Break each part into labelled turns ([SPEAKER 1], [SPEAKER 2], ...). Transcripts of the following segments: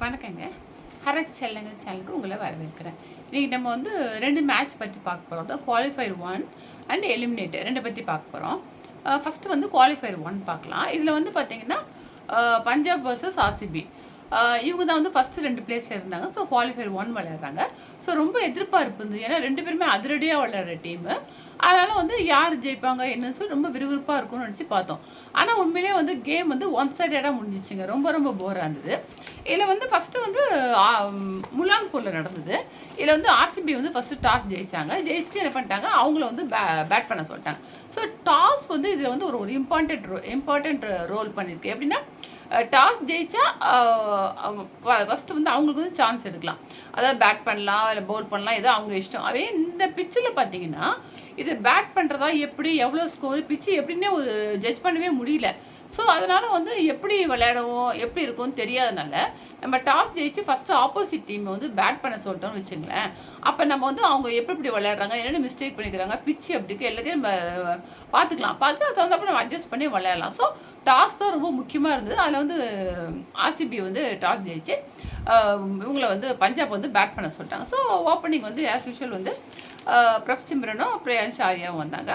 [SPEAKER 1] வணக்கங்க. ஹரக் செல்லங்க சேனலுக்கு உங்களை வரவேற்கிறேன். இன்றைக்கி நம்ம வந்து ரெண்டு மேட்ச் பற்றி பார்க்க போகிறோம் அதாவது குவாலிஃபயர் ஒன் அண்ட் எலிமினேட்டர் ரெண்டை பற்றி பார்க்க போகிறோம் ஃபஸ்ட்டு வந்து குவாலிஃபயர் ஒன் பார்க்கலாம். இதில் வந்து பார்த்தீங்கன்னா பஞ்சாப் வர்சஸ் ஆர்சிபி இவங்க தான் வந்து ஃபஸ்ட்டு ரெண்டு பிளேஸில் இருந்தாங்க. ஸோ குவாலிஃபயர் ஒன் விளையாடுறாங்க. ஸோ ரொம்ப எதிர்பார்ப்பு இருந்தது ஏன்னா ரெண்டு பேருமே அதிரடியாக விளையாடுற டீமு அதனால் வந்து யார் ஜெயிப்பாங்க என்னன்னு சொல்லி ரொம்ப விறுவிறுப்பாக இருக்கும்னு நினச்சி பார்த்தோம். ஆனால் உண்மையிலேயே வந்து கேம் வந்து ஒன் சைடடாக முடிஞ்சிச்சுங்க. ரொம்ப ரொம்ப போராக இருந்தது. இதில் வந்து ஃபஸ்ட்டு வந்து ஆ, முலான்பூரில் நடந்தது. இதில் வந்து ஆர்சிபி வந்து ஃபஸ்ட்டு டாஸ் ஜெயிச்சாங்க. ஜெயிச்சுட்டு என்ன பண்ணிட்டாங்க? அவங்கள வந்து பே பேட் பண்ண சொல்லிட்டாங்க. ஸோ டாஸ் வந்து இதில் வந்து ஒரு ஒரு இம்பார்ட்டன்ட் ரோ இம்பார்ட்டன்ட் ரோல் பண்ணியிருக்கு எப்படின்னா டாஸ் ஜெயிச்சா ஃபஸ்ட்டு வந்து அவங்களுக்கு வந்து சான்ஸ் எடுக்கலாம். அதாவது பேட் பண்ணலாம் இல்லை பவுல் பண்ணலாம் ஏதோ அவங்க இஷ்டம். அதே இந்த பிச்சில் பார்த்தீங்கன்னா இது பேட் பண்ணுறதா எப்படி எவ்வளோ ஸ்கோர் பிச்சு எப்படின்னே ஒரு ஜட்ஜ் பண்ணவே முடியல. ஸோ அதனால் வந்து எப்படி விளையாடுவோம் எப்படி இருக்கும்னு தெரியாதனால நம்ம டாஸ் ஜெயிச்சு ஃபஸ்ட்டு ஆப்போசிட் டீம் வந்து பேட் பண்ண சொல்லிட்டோம்னு வச்சுங்களேன். அப்போ நம்ம வந்து அவங்க எப்படி எப்படி விளையாடுறாங்க என்னென்ன மிஸ்டேக் பண்ணிக்கிறாங்க பிச்சு அப்படிக்கு எல்லாத்தையும் நம்ம பார்த்துக்கலாம். பார்த்துட்டு அது தகுந்தப்ப நம்ம அட்ஜஸ்ட் பண்ணி விளையாடலாம். ஸோ டாஸ் தான் ரொம்ப முக்கியமாக இருந்தது. அதில் வந்து ஆர்சிபி வந்து டாஸ் ஜெயிச்சு இவங்களை வந்து பஞ்சாப் வந்து பேட் பண்ண சொல்லிட்டாங்க. ஸோ ஓப்பனிங் வந்து ஆஸ் யூஷுவல் வந்து பிரப் சிம்ரனும் பிரியான்ஷ் ஆரியாவும் வந்தாங்க.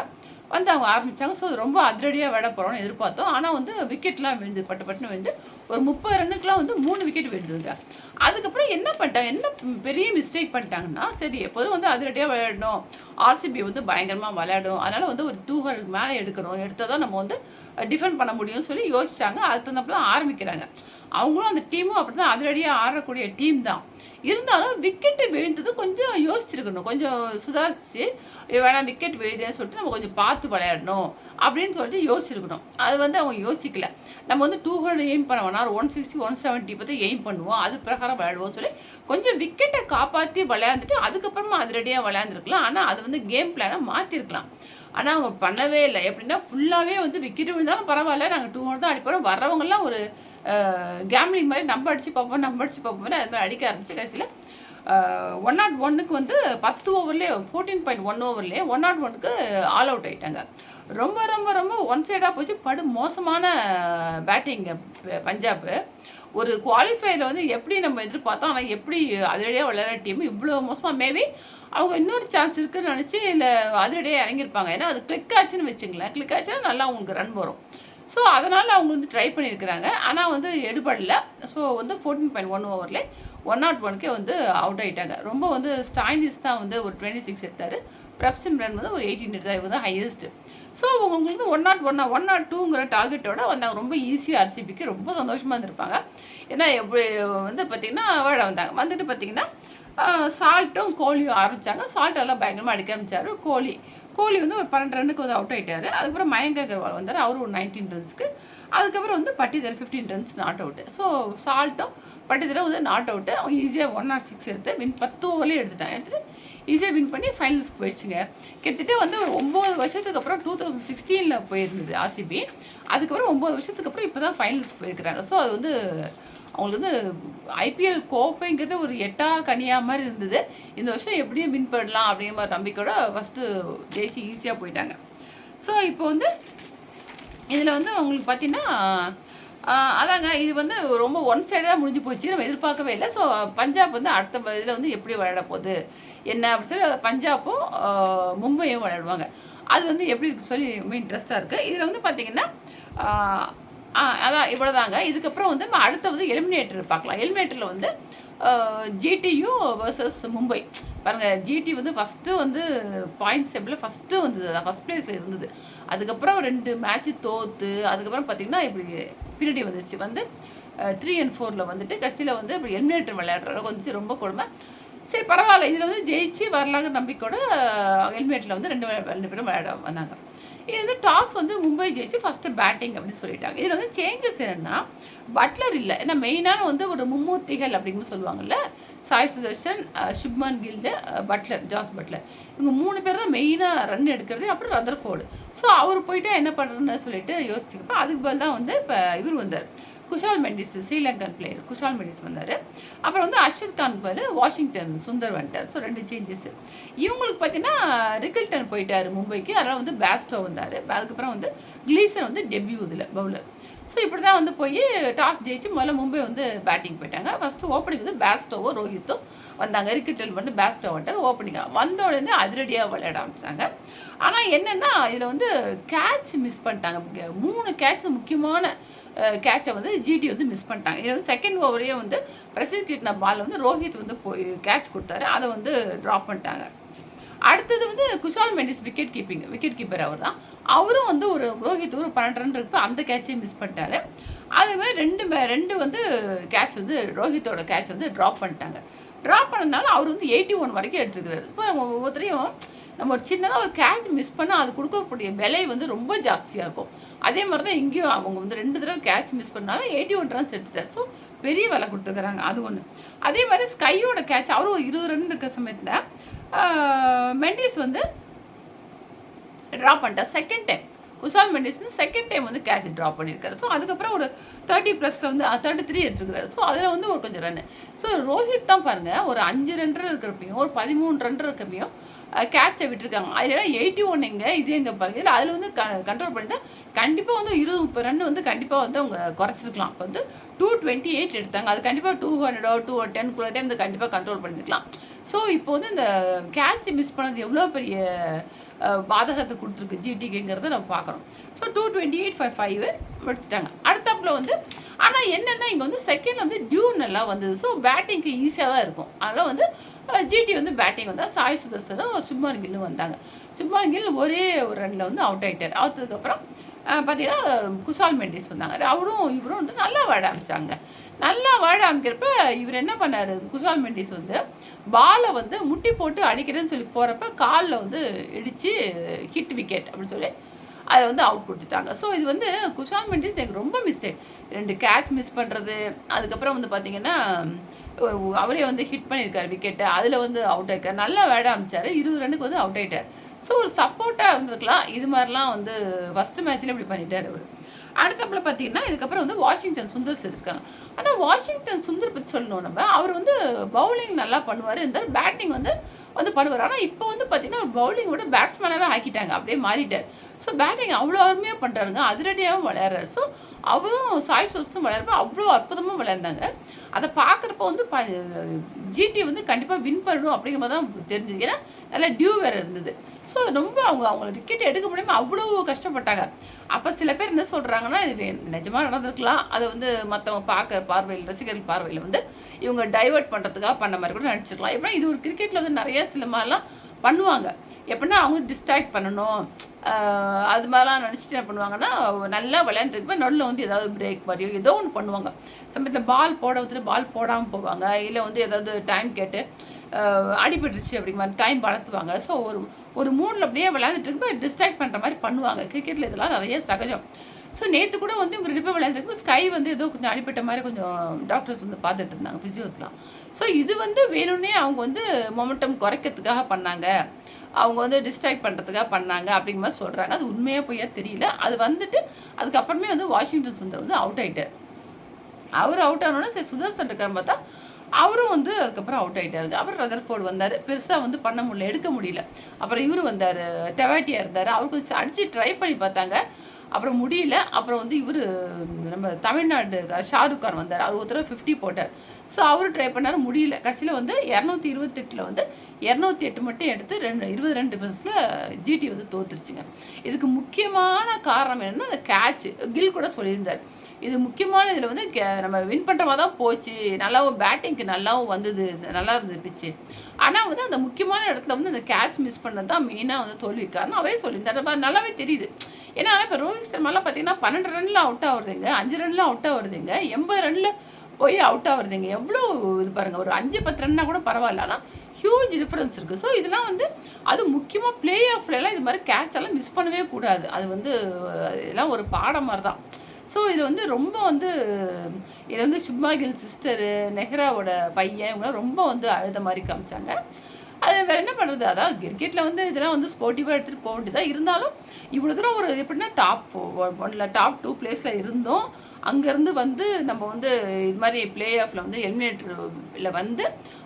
[SPEAKER 1] வந்து அவங்க ஆரம்பித்தாங்க ஸோ ரொம்ப அதிரடியாக விட போகிறோம்னு எதிர்பார்த்தோம். ஆனால் வந்து விக்கெட்லாம் விழுந்து பட்டு பட்டுன்னு விழுந்து ஒரு முப்பது ரன்னுக்குலாம் வந்து மூணு விக்கெட் விழுந்துதுங்க. அதுக்கப்புறம் என்ன பண்ணிட்டாங்க? என்ன பெரிய மிஸ்டேக் பண்ணிட்டாங்கன்னா சரி எப்போதும் வந்து அதிரடியாக விளையாடணும். ஆர்சிபி வந்து பயங்கரமாக விளையாடும். அதனால் வந்து ஒரு டூ ஹண்ட்ரட் மேலே எடுக்கணும். எடுத்தால் தான் நம்ம வந்து டிஃபெண்ட் பண்ண முடியும்னு சொல்லி யோசிச்சாங்க. அதுக்கு தகுந்தப்பெல்லாம் ஆரம்பிக்கிறாங்க. அவங்களும் அந்த டீமும் அப்படி தான் அதிரடியாக ஆடக்கூடிய டீம் தான். இருந்தாலும் விக்கெட்டு விழுந்தது கொஞ்சம் யோசிச்சிருக்கணும். கொஞ்சம் சுதாரிச்சு வேணாம் விக்கெட் விழுதுன்னு சொல்லிட்டு நம்ம கொஞ்சம் பார்த்து விளையாடணும் அப்படின்னு சொல்லிட்டு யோசிச்சிருக்கணும். அது வந்து அவங்க யோசிக்கல. நம்ம வந்து டூ ஹண்ட்ரட் எய்ம் பண்ண வேணாம் ஒன் சிக்ஸ்டி ஒன் செவன்ட்டி பற்றி எய்ம் பண்ணுவோம். அது பிரகாரம் விளையாடுவோம் சொல்லி கொஞ்சம் விக்கெட்டை காப்பாற்றி விளையாண்டுட்டு அதுக்கப்புறமா அதிரடியாக விளையாண்டுருக்கலாம். ஆனால் அது வந்து கேம் பிளானை மாற்றிருக்கலாம் ஆனால் அவங்க பண்ணவே இல்லை. எப்படின்னா ஃபுல்லாகவே வந்து விக்கெட் விழுந்தாலும் பரவாயில்ல. நாங்கள் டூ ஹண்ட்ரட் தான் அடிப்போம். வர்றவங்கலாம் ஒரு கேம்லிங் மாதிரி நம்ம அடித்து பார்ப்போம் நம்ம அடித்து பார்ப்போம். அது மாதிரி அடிக்க ஆரம்பிச்சு கடைசியில் ஒன் நாட் ஒன்னுக்கு வந்து பத்து ஓவர்லேயே ஃபோர்டீன் பாயிண்ட் ஒன் ஓவர்லேயே ஒன் நாட் ஒனுக்கு ஆல் அவுட் ஆயிட்டாங்க. ரொம்ப ரொம்ப ரொம்ப ஒன் சைடாக போச்சு. படு மோசமான பேட்டிங் பஞ்சாப். ஒரு குவாலிஃபையரில் வந்து எப்படி நம்ம எதிர்பார்த்தோம் ஆனால் எப்படி அதிரடியாக விளையாட டீம் இவ்வளோ மோசமாக மேபி அவங்க இன்னொரு சான்ஸ் இருக்குன்னு நினச்சி இல்லை அதிரடியாக இறங்கியிருப்பாங்க. ஏன்னா அது கிளிக் ஆச்சுன்னு வச்சுங்களேன் கிளிக் ஆச்சுன்னா நல்லா உங்களுக்கு ரன் வரும். ஸோ அதனால் அவங்க வந்து ட்ரை பண்ணியிருக்கிறாங்க. ஆனால் வந்து எடுபடலை. ஸோ வந்து ஃபோர்டீன் பாயிண்ட் ஒன் ஓவரில் ஒன் நாட் ஒனுக்கே வந்து அவுட் ஆகிட்டாங்க ரொம்ப வந்து ஸ்டாயினிஸ் தான் வந்து ஒரு டுவெண்ட்டி சிக்ஸ் எடுத்தார். பிரப் சிம்ரன் வந்து ஒரு எயிட்டீன் எடுத்தார். இவர் தான் ஹையஸ்ட் ஸோ உங்களுக்கு one nought one one nought டூங்கிற டார்கெட்டோட வந்தாங்க. ரொம்ப ஈஸியாக ஆர்சிபிக்கு ரொம்ப சந்தோஷமாக இருந்திருப்பாங்க. ஏன்னா எப்படி வந்து பார்த்திங்கன்னா வாழ வந்தாங்க. வந்துட்டு பார்த்திங்கன்னா சால்ட்டும் கோழியும் ஆரம்பித்தாங்க சால்ட் எல்லாம் பயங்கரமாக அடிக்க ஆரம்பித்தார் கோழி கோலி வந்து ஒரு பன்னெண்டு ரன்னுக்கு வந்து அவுட் ஆயிட்டாரு. அதுக்கப்புறம் மயங்க அகர்வால் வந்தார். அவரும் ஒரு நைன்டீன் ரன்ஸ்க்கு அதுக்கப்புறம் வந்து Patidar fifteen runs not out so சால்ட்டும் பட்டிதரும் வந்து நாட் அவுட்டு அவங்க ஈஸியாக ஒன் நாட் சிக்ஸ் எடுத்து வின் பத்து ஓவர்லேயே எடுத்துட்டாங்க. எடுத்துட்டு ஈஸியாக வின் பண்ணி ஃபைனல்ஸ்க்கு போயிடுச்சுங்க. கிட்டத்தட்ட வந்து ஒரு ஒம்பது வருஷத்துக்கு அப்புறம் டூ தௌசண்ட் சிக்ஸ்டீனில் போயிருந்தது ஆர்சிபி அதுக்கப்புறம் ஒம்பது வருஷத்துக்கு அப்புறம் இப்போ தான் ஃபைனல்ஸ்க்கு போயிருக்கிறாங்க. ஸோ அது வந்து அவங்களுக்கு வந்து ஐபிஎல் கோப்பைங்கிறது ஒரு எட்டா கனியா மாதிரி இருந்தது. இந்த வருஷம் எப்படியும் வின் பண்ணலாம் அப்படிங்கிற மாதிரி நம்பிக்கையோட ஃபஸ்ட்டு ஜெயிச்சு ஈஸியாக போயிட்டாங்க. ஸோ இப்போ வந்து இதில் வந்து உங்களுக்கு பார்த்தீங்கன்னா அதாங்க இது வந்து ரொம்ப ஒன் சைடாக முடிஞ்சு போச்சு. நம்ம எதிர்பார்க்கவே இல்லை. ஸோ பஞ்சாப் வந்து அடுத்த இதில் வந்து எப்படி விளையாட போகுது? என்ன அப்படின்னு சொல்லி பஞ்சாப்பும் மும்பையும் விளையாடுவாங்க. அது வந்து எப்படி சொல்லி ரொம்ப இன்ட்ரெஸ்ட்டாக இருக்குது இதில் வந்து பார்த்தீங்கன்னா அதான் இவ்வளோ தாங்க இதுக்கப்புறம் வந்து நம்ம அடுத்த வந்து எலிமினேட்டர் பார்க்கலாம். எலிமினேட்டரில் வந்து ஜிடியும் வர்சஸ் மும்பை பாருங்கள் ஜிடி வந்து ஃபஸ்ட்டு வந்து பாயிண்ட்ஸ் டேபிளில் ஃபஸ்ட்டு வந்தது. ஃபஸ்ட் பிளேஸில் இருந்தது. அதுக்கப்புறம் ரெண்டு மேட்ச்சு தோற்று அதுக்கப்புறம் பார்த்திங்கன்னா இப்படி பின்னாடி வந்துருச்சு. வந்து த்ரீ அண்ட் ஃபோரில் வந்துட்டு கடைசியில் வந்து இப்படி எலிமினேட்டர் விளையாடுற அளவுக்கு வந்துச்சு ரொம்ப கொடுமை. சரி பரவாயில்ல. இதில் வந்து ஜெயிச்சு வரலாங்கிற நம்பிக்கையோட ஹெல்மெட்டில் வந்து ரெண்டு ரெண்டு பேரும் விளையாட வந்தாங்க. இது வந்து டாஸ் வந்து மும்பை ஜெயிச்சு ஃபஸ்ட்டு பேட்டிங் அப்படின்னு சொல்லிட்டாங்க. இதில் வந்து சேஞ்சஸ் என்னென்னா பட்லர் இல்லை. ஏன்னா மெயினான வந்து ஒரு மும்மூர்த்திகள் அப்படின்னு சொல்லுவாங்கல்ல சாய் சுதர்ஷன் அஹ், சுப்மன் கில்டு பட்லர் ஜாஸ் பட்லர் இவங்க மூணு பேர் தான் மெயினாக ரன் எடுக்கிறது அப்புறம் ரதர்ஃபோர்டு ஸோ அவர் போயிட்டா என்ன பண்ணுறதுன்னு சொல்லிட்டு யோசிச்சுக்கப்போ அதுக்கு பதில் தான் வந்து இப்போ இவர் வந்தார். Kusal Mendis Sri Lankan player Kusal Mendis வந்தார். அப்புறம் வந்து அர்ஷத் கான் பாரு வாஷிங்டன் சுந்தர் வந்துட்டார் ஸோ ரெண்டு சேஞ்சஸ் இவங்களுக்கு பார்த்தீங்கன்னா ரிக்கல்டன் போயிட்டார் மும்பைக்கு. அதனால் வந்து பேஸ்டோ வந்தார். அதுக்கப்புறம் வந்து கிளீசன் வந்து டெபியூ இதில் பவுலர் ஸோ இப்படி தான் வந்து போய் டாஸ் ஜெயிச்சு முதல்ல மும்பை வந்து பேட்டிங் போயிட்டாங்க. ஃபஸ்ட்டு ஓப்பனிங் வந்து பேஸ்டோவோ ரோஹித்தும் வந்தாங்க. ரிக்கெட்டில் வந்து பேஸ்டோ வந்துட்டு ஓப்பனிங் வந்த உடனே அதிரடியாக விளையாட ஆரம்பிச்சாங்க. ஆனால் என்னென்னா இதில் வந்து கேட்ச் மிஸ் பண்ணிட்டாங்க. மூணு கேட்ச் முக்கியமான கேட்சை வந்து ஜிடி வந்து மிஸ் பண்ணிட்டாங்க. இது வந்து செகண்ட் ஓவரே வந்து பிரசித் கிருஷ்ணா பால் வந்து ரோஹித் வந்து போய் கேட்ச் கொடுத்தாரு. அதை வந்து ட்ராப் பண்ணிட்டாங்க. அடுத்தது வந்து Kusal Mendis wicket keeping wicket keeper அவர் தான் அவரும் வந்து ஒரு ரோஹித் ஒரு பன்னெண்டு ரன் இருக்கு. அந்த கேட்சையும் மிஸ் பண்ணிட்டாரு. அதுவே ரெண்டு ரெண்டு வந்து கேட்ச் வந்து ரோஹித்தோட கேட்ச் வந்து ட்ராப் பண்ணிட்டாங்க. ட்ராப் பண்ணனால அவர் வந்து எயிட்டி ஒன் வரைக்கும் எடுத்துருக்கிறாரு. இப்போ ஒவ்வொருத்தரையும் நம்ம ஒரு சின்னதாக ஒரு கேஷ் மிஸ் பண்ணால் அது கொடுக்கக்கூடிய விலை வந்து ரொம்ப ஜாஸ்தியாக இருக்கும். அதே மாதிரி தான் இங்கேயும் அவங்க வந்து ரெண்டு தடவை கேட்ச் மிஸ் பண்ணாலும் எயிட்டி ஒன் ரன்ஸ் எடுத்துட்டார். ஸோ பெரிய விலை கொடுத்துக்கிறாங்க. அது ஒன்று அதே மாதிரி ஸ்கையோட கேட்ச் அவரும் ஒரு இருபது ரன் இருக்க சமயத்தில் மெண்டிஸ் வந்து ட்ரா பண்ணிட்டார் செகண்ட் டைம் குசால் மெண்டிஸ்னு செகண்ட் டைம் வந்து கேட்ச் ட்ராப் பண்ணியிருக்காரு ஸோ அதுக்கப்புறம் ஒரு தேர்ட்டி ப்ளஸில் வந்து தேர்ட்டி த்ரீ எடுத்துருக்காரு. ஸோ அதில் வந்து ஒரு கொஞ்சம் ரன் ஸோ ரோஹித் தான் பாருங்கள் ஒரு அஞ்சு ரன் இருக்கிறப்பையும் ஒரு பதிமூணு ரன் இருக்கிறப்பையும் கேட்சை விட்டுருக்காங்க. அதில் எயிட்டி ஒன் எங்கே இது எங்கே பாருங்க. அதில் வந்து க கண்ட்ரோல் பண்ணிட்டு கண்டிப்பாக வந்து இருபது முப்பது ரன் வந்து கண்டிப்பாக வந்து அவங்க குறைச்சிருக்கலாம். இப்போ வந்து டூ டுவெண்ட்டி எயிட் எடுத்தாங்க. அது கண்டிப்பாக two hundred to two ten குள்ள டைம் வந்து கண்டிப்பாக கண்ட்ரோல் பண்ணிருக்கலாம். ஸோ இப்போ வந்து இந்த கேட்சி மிஸ் பண்ணது எவ்வளோ பெரிய பாதகத்தை கொடுத்துருக்கு ஜிடிக்குங்கிறத நம்ம பார்க்குறோம் so two twenty eight five five எடுத்துட்டாங்க அடுத்தாப்பில் வந்து ஆனால் என்னென்னா இங்கே வந்து செகண்ட் வந்து டியூ நல்லா வந்தது. ஸோ பேட்டிங்க்கு ஈஸியாக தான் இருக்கும். அதனால் வந்து ஜிடி வந்து பேட்டிங் வந்தால் சாய் சுதர்சனும் சுப்மான் கில்லும் வந்தாங்க. சுப்மான் கில் ஒரே ஒரு ரனில் வந்து அவுட் ஆகிட்டார் அவுத்ததுக்கப்புறம் பார்த்தீங்கன்னா குசால் மெண்டிஸ் வந்தாங்க. அவரும் இவரும் வந்து நல்லா வாட ஆரம்பித்தாங்க நல்லா வாழ ஆரம்பிக்கிறப்ப இவர் என்ன பண்ணார்? குசால் மெண்டிஸ் வந்து பாலை வந்து முட்டி போட்டு அடிக்கிறேன்னு சொல்லி போகிறப்ப காலில் வந்து இடித்து ஹிட் விக்கெட் அப்படின்னு சொல்லி அதில் வந்து அவுட் கொடுத்துட்டாங்க. ஸோ இது வந்து குஷால் மெண்டிஸ் எனக்கு ரொம்ப மிஸ்டேக் ரெண்டு கேட்ச் மிஸ் பண்ணுறது அதுக்கப்புறம் வந்து பார்த்திங்கன்னா அவரே வந்து ஹிட் பண்ணியிருக்காரு விக்கெட்டை அதில் வந்து அவுட் ஆயிருக்கார் நல்லா விளையாட ஆரம்பிச்சார். இருபது ரன்னுக்கு வந்து அவுட் ஆகிட்டார் ஸோ ஒரு சப்போர்ட்டாக இருந்திருக்கலாம். இது மாதிரிலாம் வந்து ஃபஸ்ட்டு மேட்ச்சில் இப்படி பண்ணிட்டார் அவர். அடுத்தப்பில் பார்த்தீங்கன்னா இதுக்கப்புறம் வந்து வாஷிங்டன் சுந்தர் சேர்த்துருக்காங்க ஆனால் வாஷிங்டன் சுந்தர் பற்றி சொல்லணும் நம்ம. அவர் வந்து பவுலிங் நல்லா பண்ணுவார். இருந்தாலும் பேட்டிங் வந்து வந்து பண்ணுவார். ஆனால் இப்போ வந்து பார்த்தீங்கன்னா பவுலிங் விட பேட்ஸ்மேனாகவே ஆக்கிட்டாங்க. அப்படியே மாறிட்டார். ஸோ பேட்டிங் அவ்வளோ அருமையாக பண்ணுறாருங்க அதிரடியாகவும் விளையாடுறாரு. ஸோ அவரும் சாய் சோஸும் விளையாடுறப்ப அவ்வளோ அற்புதமாக விளையாண்டாங்க. அதை பார்க்குறப்ப வந்து ப ஜிடி வந்து கண்டிப்பாக வின் பண்ணணும் அப்படிங்கிற மாதிரி தான் தெரிஞ்சது. ஏன்னா நல்லா டியூ வேறு இருந்தது. ஸோ ரொம்ப அவங்க அவங்கள விக்கெட் எடுக்க முடியாமல் அவ்வளோ கஷ்டப்பட்டாங்க. அப்போ சில பேர் என்ன சொல்கிறாங்கன்னா இது நிஜமாக நடந்திருக்கலாம். அதை வந்து மற்றவங்க பார்க்குற பார்வையில் ரசிகர்கள் பார்வையில் வந்து இவங்க டைவெர்ட் பண்ணுறதுக்காக பண்ண மாதிரி கூட நினச்சிருக்கலாம். எப்படின்னா இது ஒரு கிரிக்கெட்டில் வந்து நிறையா சில மாதிரிலாம் பண்ணுவாங்க. எப்படின்னா அவங்க டிஸ்ட்ராக்ட் பண்ணணும். அது மாதிரிலாம் நினச்சிட்டு என்ன பண்ணுவாங்கன்னா நல்லா விளையாண்டுருக்குமே நடுவில் வந்து ஏதாவது பிரேக் மாதிரியோ ஏதோ ஒன்று பண்ணுவாங்க. சமயத்தில் பால் போட வந்துட்டு பால் போடாமல் போவாங்க. இல்லை வந்து ஏதாவது டைம் கேட்டு அடிபட்டுருச்சு அப்படிங்கிற மாதிரி டைம் வளர்த்துவாங்க. ஸோ ஒரு ஒரு மூணில் அப்படியே விளையாண்டுட்டு இருக்கும்போது டிஸ்ட்ராக்ட் பண்ணுற மாதிரி பண்ணுவாங்க. கிரிக்கெட்டில் இதெல்லாம் நிறைய சகஜம். ஸோ நேற்று கூட வந்து இவங்க ரெண்டு பேர் விளையாண்டுருப்போ ஸ்கை வந்து ஏதோ கொஞ்சம் அடிப்பட்ட மாதிரி கொஞ்சம் டாக்டர்ஸ் வந்து பார்த்துட்டு இருந்தாங்க ஃபிசியோத்லாம் ஸோ இது வந்து வேணும்னே அவங்க வந்து மொமெண்டம் குறைக்கிறதுக்காக பண்ணாங்க. அவங்க வந்து டிஸ்ட்ராக்ட் பண்ணுறதுக்காக பண்ணாங்க அப்படிங்கிற மாதிரி சொல்கிறாங்க அது உண்மையாக போய் தெரியல. அது வந்துட்டு அதுக்கப்புறமே வந்து வாஷிங்டன் சுந்தர் வந்து அவுட் ஆகிட்டார் அவர் அவுட் ஆனோடனே சரி சுதர்சன் இருக்கான்னு பார்த்தா அவரும் வந்து அதுக்கப்புறம் அவுட் ஆகிட்டாரு அப்புறம் ரதர் ஃபோர்டு வந்தார். பெருசாக வந்து பண்ண முடியல எடுக்க முடியல. அப்புறம் இவர் வந்தார் டெவாட்டியாக இருந்தார். அவர் கொஞ்சம் அடித்து ட்ரை பண்ணி பார்த்தாங்க. அப்புறம் முடியல. அப்புறம் வந்து இவர் நம்ம தமிழ்நாடு ஷாருக் கான் வந்தார். அவர் ஒருத்தர் ஃபிஃப்டி போட்டார். ஸோ அவர் ட்ரை பண்ணார் முடியல. கடைசியில் வந்து இரநூத்தி இருபத்தெட்டில் வந்து இரநூத்தி எட்டு மட்டும் எடுத்து ரெண்டு இருபது ரெண்டு பஸ்ஸில் ஜிடி வந்து தோத்துருச்சுங்க. இதுக்கு முக்கியமான காரணம் என்னென்னா அந்த கேட்ச் கில் கூட சொல்லியிருந்தார். இது முக்கியமான இதில் வந்து நம்ம வின் பண்ணுறவா தான் போச்சு. நல்லாவும் பேட்டிங்க்கு நல்லாவும் வந்தது. நல்லா இருந்தது பிச்சு ஆனால் வந்து அந்த முக்கியமான இடத்துல வந்து அந்த கேட்ச் மிஸ் பண்ணது தான் மெயினாக வந்து தோல்வி காரணம் அவரே சொல்லியிருந்தார். நல்லாவே தெரியுது. ஏன்னா இப்போ ரோஹித் சர்மாலாம் பார்த்தீங்கன்னா பன்னெண்டு ரனில் அவுட் ஆகுறதுங்க அஞ்சு ரனில் அவுட் ஆகுறதுங்க எண்பது ரனில் போய் அவுட் ஆகுறதுங்க. எவ்வளோ இது பாருங்கள் ஒரு அஞ்சு பத்து ரன்னா கூட பரவாயில்ல. ஆனால் ஹியூஜ் டிஃப்ரென்ஸ் இருக்குது ஸோ இதெல்லாம் வந்து அது முக்கியமாக பிளே ஆஃப்லாம் இது மாதிரி கேட்ச் எல்லாம் மிஸ் பண்ணவே கூடாது. அது வந்து இதெல்லாம் ஒரு பாடம் மாதிரி தான் ஸோ இதில் வந்து ரொம்ப வந்து இதில் வந்து சுப்மா சிஸ்டரு நெஹ்ராவோட பையன் இவங்களாம் ரொம்ப வந்து அழுத மாதிரி காமிச்சாங்க. அது வேறு என்ன பண்ணுறது அதான் கிரிக்கெட்டில் வந்து இதெல்லாம் வந்து ஸ்போர்ட்டிவாக எடுத்துகிட்டு போக வேண்டியதாக இருந்தாலும் இவ்வளோ தூரம் ஒரு எப்படின்னா டாப் ஒன்ல டாப் டூ பிளேஸில் இருந்தோம். அங்கேருந்து வந்து நம்ம வந்து இது மாதிரி பிளே ஆஃபில் வந்து எலிமினேட்டரில் வந்து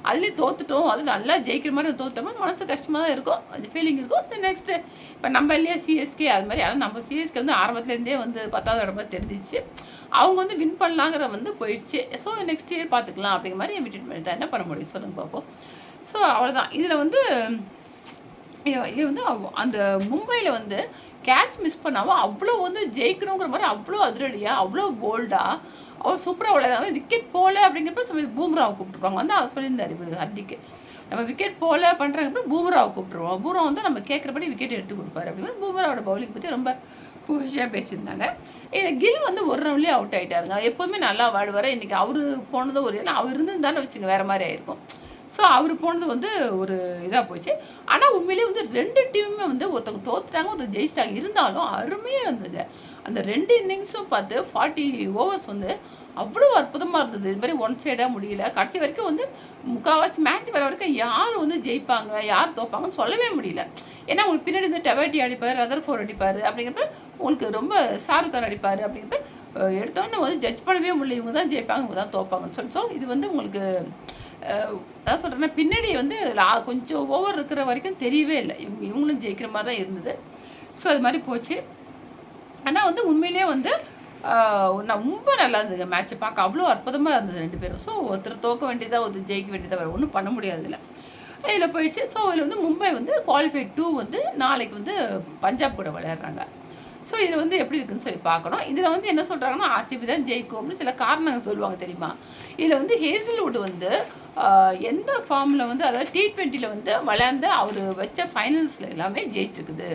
[SPEAKER 1] அதுலேயும் தோத்துட்டோம். அது நல்லா ஜெயிக்கிற மாதிரி தோத்துட்டோமா மனசு கஷ்டமாக தான் இருக்கும். அது ஃபீலிங் இருக்கும். சரி நெக்ஸ்ட்டு இப்போ நம்ம இல்லையா சிஎஸ்கே அது மாதிரி ஆனால் நம்ம சிஎஸ்கே வந்து ஆரம்பத்துலேருந்தே வந்து பத்தாவது இடமா தெரிஞ்சிச்சு. அவங்க வந்து வின் பண்ணலாங்கிற வந்து போயிடுச்சு. ஸோ நெக்ஸ்ட் இயர் பார்த்துக்கலாம் அப்படிங்கிற மாதிரி விட்டுட்டு தான் என்ன பண்ண முடியும்? சொல்லுங்கள் பார்ப்போம் ஸோ அவ்வளோதான் இதில் வந்து இது- வந்து அந்த மும்பையில் வந்து கேட்ச் மிஸ் பண்ணாமல் அவ்வளோ வந்து ஜெயிக்கணுங்கிற மாதிரி அவ்வளோ அதிரடியாக அவ்வளோ போல்டாக அவ்வளோ சூப்பராக விளையாடுறாங்க விக்கெட் போகல அப்படிங்கிறப்ப சமயம் பூம்ராவை கூப்பிட்டுருவாங்க. வந்து அவர் சொல்லியிருந்தார் இவர் ஹர்திக்கு. நம்ம விக்கெட் போகல பண்ணுறாங்கப்ப பூம்ராவை கூப்பிட்டுருவோம். பூம்ரா வந்து நம்ம கேட்குறபடி விக்கெட் எடுத்து கொடுப்பாரு அப்படின்னு பூம்ராவோட பவுலிங் பற்றி ரொம்ப புகழ்ச்சியாக பேசியிருந்தாங்க. இதில் கில் வந்து ஒரு ரவுண்ட்லேயே அவுட் ஆகிட்டாருங்க எப்போவுமே நல்லா வாடுவார் இன்றைக்கி அவர் போனதோ ஒரு ஏன்னா அவர் இருந்திருந்தாலும் வச்சுங்க வேறு மாதிரி ஆயிருக்கும். ஸோ அவர் போனது வந்து ஒரு இதாக போச்சு. ஆனால் உண்மையிலேயே வந்து ரெண்டு டீமுமே வந்து ஒருத்தவங்க தோத்துட்டாங்க ஒருத்தர் ஜெயிச்சிட்டாங்க. இருந்தாலும் அருமையாக இருந்தது. அந்த ரெண்டு இன்னிங்ஸும் பார்த்து ஃபார்ட்டி ஓவர்ஸ் வந்து அவ்வளோ அற்புதமாக இருந்தது. இது மாதிரி ஒன் சைடாக முடியல. கடைசி வரைக்கும் வந்து முக்கால்வாசி மேட்ச் வர வரைக்கும் யார் வந்து ஜெயிப்பாங்க யார் தோப்பாங்கன்னு சொல்லவே முடியல. ஏன்னா உங்களுக்கு பின்னாடி வந்து டெவாட்டி அடிப்பார் ரதர் ஃபோர் அடிப்பார் அப்படிங்கிறப்ப உங்களுக்கு ரொம்ப ஷாருக் கான் அடிப்பார் அப்படிங்கிறப்ப எடுத்தோன்னே வந்து ஜட்ஜ் பண்ணவே முடியல. இவங்க தான் ஜெயிப்பாங்க இவங்க தான் தோப்பாங்கன்னு சொல்லி ஸோ இது வந்து உங்களுக்கு அதான் சொல்கிறேன்னா பின்னாடி வந்து லா- கொஞ்சம் ஓவர் இருக்கிற வரைக்கும் தெரியவே இல்லை. இவங்க இவங்களும் ஜெயிக்கிற மாதிரி தான் இருந்தது. ஸோ அது மாதிரி போச்சு. ஆனால் வந்து உண்மையிலேயே வந்து நான் ரொம்ப நல்லா இருந்ததுங்க. மேட்ச்சை பார்க்க அவ்வளோ அற்புதமாக இருந்தது ரெண்டு பேரும். ஸோ ஒருத்தர் தோக்க வேண்டியதாக ஒருத்தர் ஜெயிக்க வேண்டியதாக வேறு ஒன்றும் பண்ண முடியாது இதில் இதில் போயிடுச்சு. ஸோ இதில் வந்து மும்பை வந்து குவாலிஃபை டூ வந்து நாளைக்கு வந்து பஞ்சாப் கூட விளையாடுறாங்க. ஸோ இதில் வந்து எப்படி இருக்குன்னு சொல்லி பார்க்கணும். இதில் வந்து என்ன சொல்கிறாங்கன்னா ஆர்சிபி தான் ஜெயிக்கும்னு சில காரணங்கள் சொல்லுவாங்க தெரியுமா? இதில் வந்து ஹேசல்வுட் வந்து எந்த ஃபார்மில் வந்து அதாவது டி ட்வெண்ட்டியில் வந்து வளர்ந்து அவர் வச்ச ஃபைனல்ஸில் எல்லாமே ஜெயிச்சிருக்குது.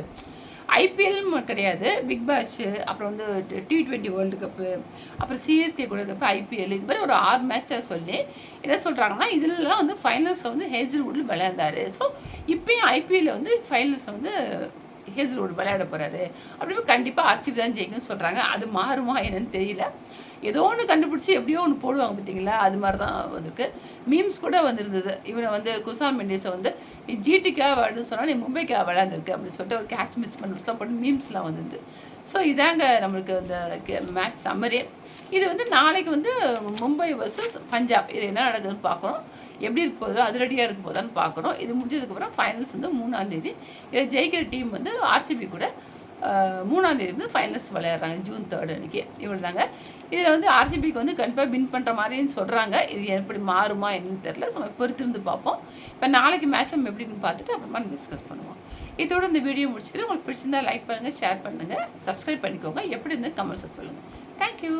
[SPEAKER 1] ஐபிஎல் கிடையாது. பிக் பாஷ் அப்புறம் வந்து டி ட்வெண்ட்டி வேர்ல்டு கப்பு அப்புறம் சிஎஸ்கே கூட கப்பு ஐபிஎல் இது மாதிரி ஒரு ஆறு மேட்சை சொல்லி என்ன சொல்கிறாங்கன்னா இதுலலாம் வந்து ஃபைனல்ஸில் வந்து ஹேசல்வுட்டில் விளையாண்டார் ஸோ இப்பயும் ஐபிஎல்ல வந்து ஃபைனல்ஸில் வந்து ஹேசல்வுட் விளையாட போகிறாரு அப்படின்னு கண்டிப்பாக ஆர்சிபி தான் ஜெயிக்கும்னு சொல்கிறாங்க அது மாறுமா என்னன்னு தெரியல. ஏதோ ஒன்று கண்டுபிடிச்சி எப்படியோ ஒன்று போடுவாங்க பார்த்தீங்களா? அது மாதிரி தான் வந்திருக்கு. மீம்ஸ் கூட வந்திருந்தது. இவனை வந்து குசால் மெண்டேஸை வந்து நீ ஜிடிக்காக விளையாடுன்னு சொன்னால் நீ மும்பைக்காக விளையாண்டுருக்கு. அப்படின்னு சொல்லிட்டு ஒரு கேட்ச் மிஸ் பண்ணுறதுலாம் போட்டு மீம்ஸ்லாம் வந்துருந்து ஸோ இதாங்க நம்மளுக்கு இந்த மேட்ச் சம்மரே இது வந்து நாளைக்கு வந்து மும்பை வர்சஸ் பஞ்சாப். இது என்ன நடக்குதுன்னு பார்க்குறோம் எப்படி இருக்க போதோ அதிரடியாக இருக்க போதான்னு பார்க்குறோம் இது முடிஞ்சதுக்கப்புறம் ஃபைனல்ஸ் வந்து மூணாம் தேதி. இதில் ஜெயிக்கிற டீம் வந்து ஆர்சிபி கூட மூணாந்தேதி மூணாம் தேதி வந்து ஃபைனல்ஸ் விளையாடுறாங்க. ஜூன் தேர்ட் அன்னைக்கு. இவ்வளோ தாங்க இதில் வந்து ஆர்சிபிக்கு வந்து கண்டிப்பாக வின் பண்ணுற மாதிரின்னு சொல்கிறாங்க இது எப்படி மாறுமா என்னன்னு தெரில ஸோ பொறுத்திருந்து பார்ப்போம். இப்போ நாளைக்கு மேட்ச் நம்ம எப்படின்னு பார்த்துட்டு அப்புறமா நம்ம டிஸ்கஸ் பண்ணுவோம். இதோட இந்த வீடியோ முடிச்சுக்கிறேன். உங்களுக்கு பிடிச்சிருந்தா லைக் பண்ணுங்கள் ஷேர் பண்ணுங்கள் சப்ஸ்கிரைப் பண்ணிக்கோங்க. எப்படி இருந்து கமெண்ட்ஸை சொல்லுங்கள் தேங்க்யூ